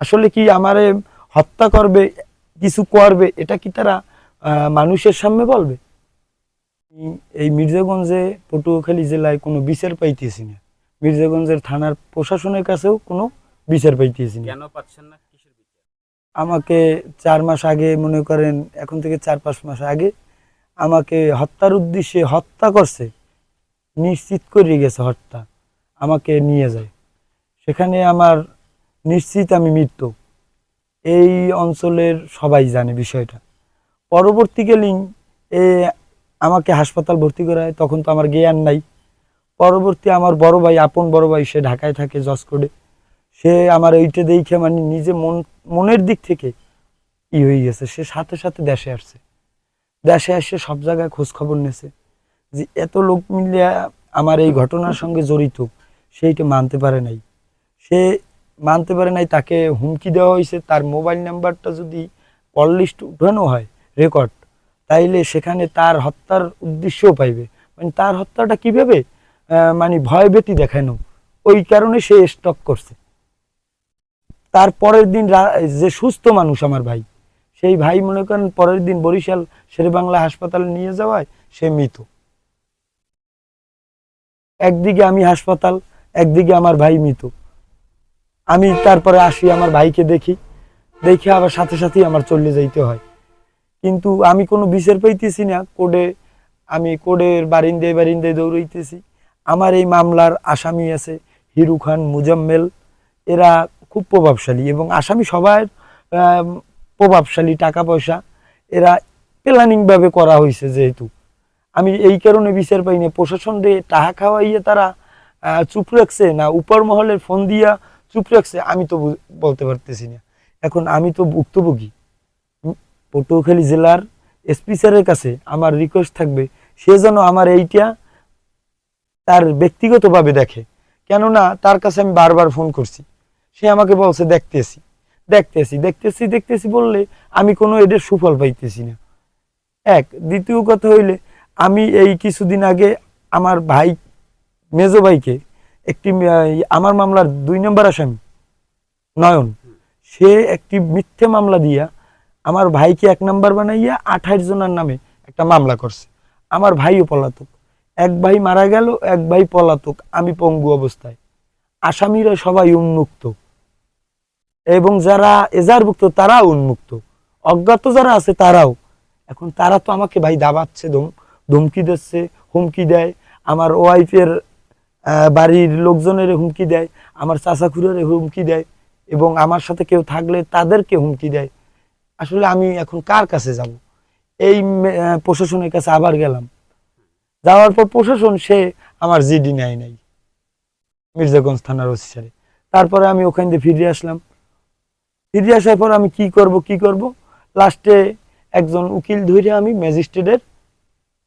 আসলে কি আমারে হত্যা করবে কিছু করবে এটা কি তারা মানুষের সামনে বলবে? এই- মির্জাগঞ্জে পটুয়াখালী জেলায় কোনো বিচার পাইতেছি না। মির্জাগঞ্জের থানার প্রশাসনের কাছেও কোনো বিচার পাইতেছি না। কেন পাচ্ছেন না? আমাকে চার মাস আগে মনে করেন এখন থেকে চার পাঁচ মাস আগে আমাকে হত্যার উদ্দেশ্যে হত্যা করছে নিশ্চিত করে গেছে হত্যা আমাকে নিয়ে যায়। সেখানে আমার নিশ্চিত আমি মৃত্যু। এই অঞ্চলের সবাই জানে বিষয়টা। পরবর্তীকালীন এ আমাকে হাসপাতাল ভর্তি করা হয় তখন তো আমার জ্ঞান নাই। পরবর্তী আমার বড় ভাই, আপন বড় ভাই, সে ঢাকায় থাকে জসকোডে সে আমার ওইটা দেখে মানে নিজে মন, মনের দিক থেকে ই হয়ে গেছে। সে সাথে সাথে দেশে আসছে। দেশে এসে সব জায়গায় খোঁজ খবর নেছে যে এত লোক মিলিয়া আমার এই ঘটনার সঙ্গে জড়িত, সেইটা মানতে পারে নাই। সে মানতে পারে নাই, তাকে হুমকি দেওয়া হয়েছে, তার মোবাইল নাম্বারটা যদি কল লিস্ট উঠানো হয় রেকর্ড, তাইলে সেখানে তার হত্যার উদ্দেশ্যও পাইবে। মানে তার হত্যাটা কীভাবে মানে ভয়ভীতি দেখানো, ওই কারণে সে স্টক করছে। তার পরের দিন যে সুস্থ মানুষ আমার ভাই, সেই ভাই মনে করেন পরের দিন বরিশাল শেরেবাংলা হাসপাতালে নিয়ে যাওয়ায় সে মৃত। একদিকে আমি হাসপাতাল, একদিকে আমার ভাই মৃত। আমি তারপরে আসি, আমার ভাইকে দেখি। দেখে আবার সাথে সাথেই আমার চলে যাইতে হয়। কিন্তু আমি কোনো বিচার পাইতেছি না কোডে আমি কোডের বারিন্দায় বারিন্দায় দৌড়াইতেছি। আমার এই মামলার আসামি আছে হিরু খান মুজাম্মেল। এরা খুব প্রভাবশালী এবং আসামি সবার প্রভাবশালী টাকা পয়সা এরা প্ল্যানিংভাবে করা হয়েছে যেহেতু। আমি এই কারণে বিচার পাইনি প্রশাসন দিয়ে টাকা খাওয়াইয়ে তারা চুপ রাখছে না উপর মহলের ফোন দিয়া চুপ রাখছে, আমি তো বলতে পারতেছি না। এখন আমি তো ভুক্তভোগী। পটুয়াখালী জেলার এসপি স্যারের কাছে আমার রিকোয়েস্ট থাকবে, সে যেন আমার এইটা তার ব্যক্তিগতভাবে দেখে। কেননা তার কাছে আমি বারবার ফোন করছি। সে আমাকে বলছে, দেখতেছি। দেখতেছি দেখতেছি দেখতেছি বললে আমি কোনো এদের সুফল পাইতেছি না। এক, দ্বিতীয় কথা হইলে, আমি এই কিছুদিন আগে আমার ভাই, মেজো ভাইকে একটি আমার মামলার দুই নম্বর আসামি, নয়ন, সে একটি মিথ্যে মামলা দিয়া আমার ভাইকে এক নাম্বার বানাইয়া আঠাশ জনের নামে একটা মামলা করছে। আমার ভাইও পলাতক। এক ভাই মারা গেল, এক ভাই পলাতক। আমি পঙ্গু অবস্থায়। আসামিরা সবাই উন্মুক্ত। এবং যারা এজারভুক্ত তারাও উন্মুক্ত। অজ্ঞাত যারা আছে, তারাও। এখন তারা তো আমাকে ভাই দাবাচ্ছে, ধম, ধমকি দিচ্ছে, হুমকি দেয়। আমার ওয়াইফের বাড়ির লোকজনের হুমকি দেয় আমার চাচাখুরের হুমকি দেয় এবং আমার সাথে কেউ থাকলে তাদেরকে হুমকি দেয়। আসলে আমি এখন কার কাছে যাব? এই প্রশাসনের কাছে আবার গেলাম। যাওয়ার পর প্রশাসন সে আমার জিডি নেয় নাই মির্জাগঞ্জ থানার অফিসারে। তারপরে আমি ওখান দিয়ে ফিরে আসলাম। ফিরে আসার পর আমি কি করব কি করব? লাস্টে একজন উকিল ধরে আমি ম্যাজিস্ট্রেটের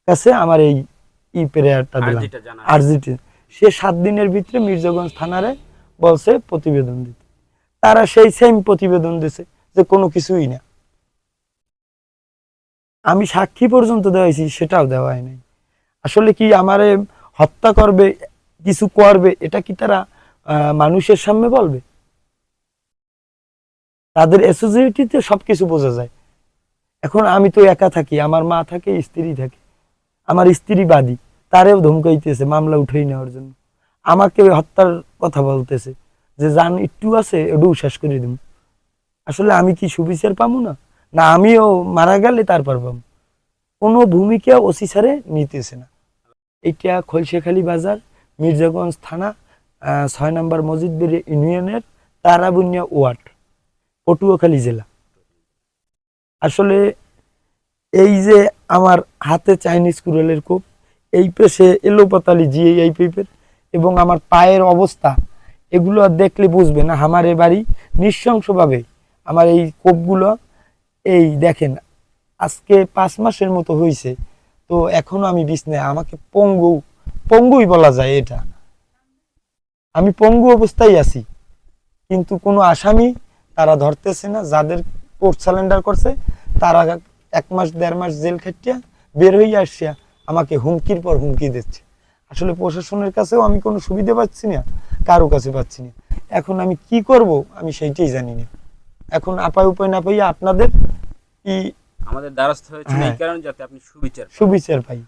কাছে আমার এই ই প্রেয়ারটা দিলাম। আর্জিটা। সে সাত দিনের ভিতরে মির্জাগঞ্জ থানারে বলছে প্রতিবেদন দিতে। তারা সেই সেম প্রতিবেদন দিছে যে কোনো কিছুই না। আমি সাক্ষী পর্যন্ত দেওয়াইছি, সেটাও দেওয়া হয় নাই। আসলে কি আমারে হত্যা করবে, কিছু করবে, এটা কি তারা মানুষের সামনে বলবে? তাদের অ্যাসোসিয়েটিতে সবকিছু বোঝা যায়। এখন আমি তো একা থাকি, আমার মা থাকে, স্ত্রী থাকে। আমার স্ত্রী বাদী। তারেও ধমকাইতেছে, মামলা উঠেই নেওয়ার জন্য। আমাকে হত্যার কথা বলতেছে, যে জান একটু আছে এটাও শেষ করে দিব আসলে আমি কি সুবিচার পাবো না? না, আমিও মারা গেলে তারপর পাবো কোনো ভূমিকা ওসি স্যারে নিতেছে না। এটা খলশেখালী বাজার, মির্জাগঞ্জ থানা ছয় নম্বর মসজিদবেড়ি ইউনিয়নের তারাবুনিয়া ওয়ার্ড, পটুয়াখালী জেলা। আসলে এই যে আমার হাতে চাইনিজ কুড়ালের কোপ এই পেশে এলোপাতালি জিয়ে এই পেপের এবং আমার পায়ের অবস্থা, এগুলো দেখলে বুঝবে না আমার এ বাড়ি নৃশংসভাবে। আমার এই কোপগুলো, এই দেখেন, আজকে পাঁচ মাসের মতো হয়েছে তো এখনও আমি বিছনায় আমাকে পঙ্গু, পঙ্গুই বলা যায় এটা। আমি পঙ্গু অবস্থায় আছি, কিন্তু কোনো আসামি তারা ধরতেছে না, যাদের কোর্ট স্যালেন্ডার করছে, তারা এক মাস, দেড় মাস জেল খাটিয়া বের হইয়া আসছে আমাকে হুমকির পর হুমকি দিচ্ছে। আসলে প্রশাসনের কাছেও আমি কোনো সুবিধা পাচ্ছি না কারও কাছে পাচ্ছি না। এখন আমি কি করব আমি সেইটাই জানি না। এখন আপায় উপায় না পাইয়া আপনাদের ই আমাদের দ্বারস্থ হয়েছে এই হ্যাঁ। কারণে যাতে আপনি সুবিচার সুবিচার পাই।